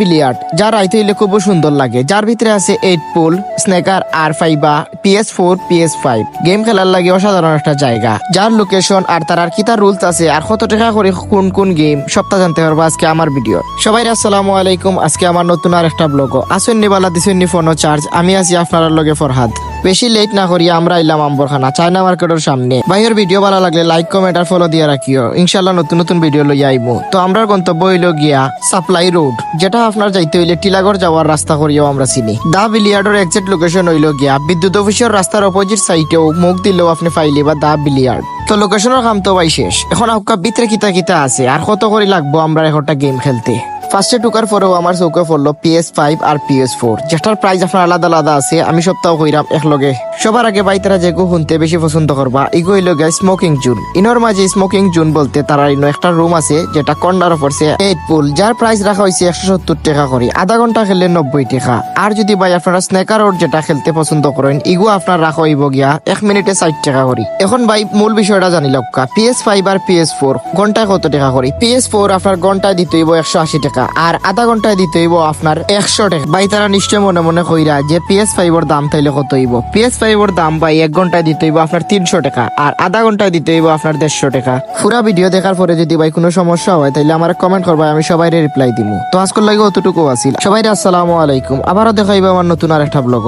Billiard যার রাইতে হইলে খুব সুন্দর লাগে। যার ভিতরে আছে এইট পুল স্নেকার আর ফাইবা PS four PS five game খেলার লাগে অসাধারণ একটা জায়গা। যার লোকেশন আর তার আর কি তার রুলস আছে, আর কত টাকা করে কোন কোন গেম সবটা জানতে পারব আজকে আমার ভিডিও সবাই আসসালামু আলাইকুম। আজকে আমার নতুন আর একটা ব্লগ আসুন বালা দিসন্নি ফোন চার্জ আমি আছি আপনার লগে ফরহাদ। বেশি লেট না করিয়া আমরা এলাম আম্বরখানা, চায়না মার্কেটের সামনে। ভাইয়ের ভিডিও ভালো লাগলে লাইক কমেন্ট আর ফলো দিয়ে রাখিও। ইনশাল্লাহ নতুন নতুন ভিডিও লই আইবো তো আমরা গন্তব্য হইল গিয়া সাপ্লাই রোড যেটা আপনার যাইতে হইলে টিলাগড় যাওয়ার রাস্তা করিয়াও আমরা চিনি। দা বিলিয়ার্ডের এক্সাক্ট লোকেশন হইল গিয়া বিদ্যুৎ অফিসের রাস্তার অপোজিট সাইটেও মুখ দিলেও আপনি ফাইলি বা দা বিলিয়ার্ড। তো লোকেশনের কাম তো ভাই শেষ। এখন আপনার ভিতরে কিতা কিতা আছে, আর কত করে লাগবো আমরা একটা গেম খেলতে? ফার্স্টে টুকার পরেও আমার চৌকে পড়ল পিএস ফাইভ আর পিএস ফোর যেটার প্রাইস আপনার আলাদা আলাদা আছে, আমি সপ্তাহ কইরাম একলগে। সবার আগে ভাই তারা যেগু শুনতে বেশি পছন্দ করবা ইগো হইল গে স্মোকিং জোন ইনোর মাঝে স্মোকিং জোন বলতে তারা ইনো একটা রুম আছে, যেটা কন্ডার পড়ছে এইট পুল যার প্রাইস রাখা হয়েছে একশো সত্তর টাকা করে, আধা ঘণ্টা খেললে নব্বই টাকা। আর যদি ভাই আপনারা স্নেকার ওর যেটা খেলতে পছন্দ করেন ইগো আপনার রাখা হইব গিয়া এক মিনিটে ষাট টাকা করি। এখন ভাই মূল বিষয়টা জানি লক্কা পিএস ফাইভ আর পিএস ফোর ঘন্টায় কত টাকা করি? পিএস ফোর আপনার ঘন্টায় দিতে হইব একশো আশি টাকা। আর আধা ঘন্টায় দিতে হইব আপনার একশো টাকা। ভাই তারা নিশ্চয় মনে মনে কইরা যে পিএস ফাইভ এর দাম তাইলে কত হইব পিএস এর দাম ভাই এক ঘন্টায় দিতে হইব আপনার তিনশো টাকা। আর আধা ঘন্টায় দিতে হইব আপনার দেড়শো টাকা। পুরা ভিডিও দেখার পরে যদি ভাই কোনো সমস্যা হয় তাহলে আমার কমেন্ট করবা আমি সবাই রিপ্লাই দিব তো আজকের লাগে অতটুকু আসিল সবাই আসসালামু আলাইকুম। আবারও দেখাইব আমার নতুন আর একটা ব্লগ